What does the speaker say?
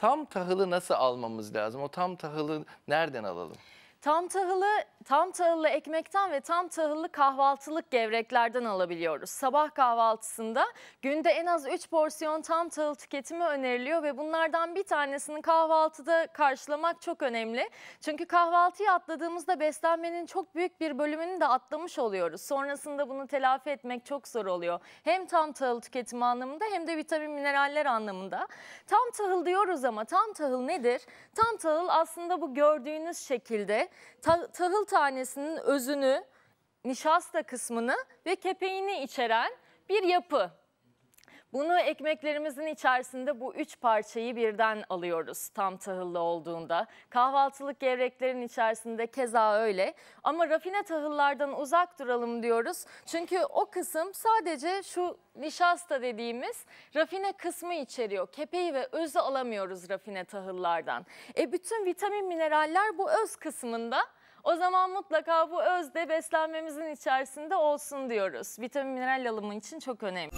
tam tahılı nasıl almamız lazım? O tam tahılı nereden alalım? Tam tahıllı, tam tahıllı ekmekten ve tam tahıllı kahvaltılık gevreklerden alabiliyoruz. Sabah kahvaltısında günde en az 3 porsiyon tam tahıl tüketimi öneriliyor ve bunlardan bir tanesini kahvaltıda karşılamak çok önemli. Çünkü kahvaltıyı atladığımızda beslenmenin çok büyük bir bölümünü de atlamış oluyoruz. Sonrasında bunu telafi etmek çok zor oluyor. Hem tam tahıl tüketimi anlamında hem de vitamin mineraller anlamında. Tam tahıl diyoruz ama tam tahıl nedir? Tam tahıl aslında bu gördüğünüz şekilde ta- tahıl tanesinin özünü, nişasta kısmını ve kepeğini içeren bir yapı. Bunu ekmeklerimizin içerisinde bu üç parçayı birden alıyoruz tam tahıllı olduğunda. Kahvaltılık gevreklerin içerisinde keza öyle. Ama rafine tahıllardan uzak duralım diyoruz. Çünkü o kısım sadece şu nişasta dediğimiz rafine kısmı içeriyor. Kepeği ve özü alamıyoruz rafine tahıllardan. E bütün vitamin mineraller bu öz kısmında. O zaman mutlaka bu öz de beslenmemizin içerisinde olsun diyoruz. Vitamin mineral alımı için çok önemli.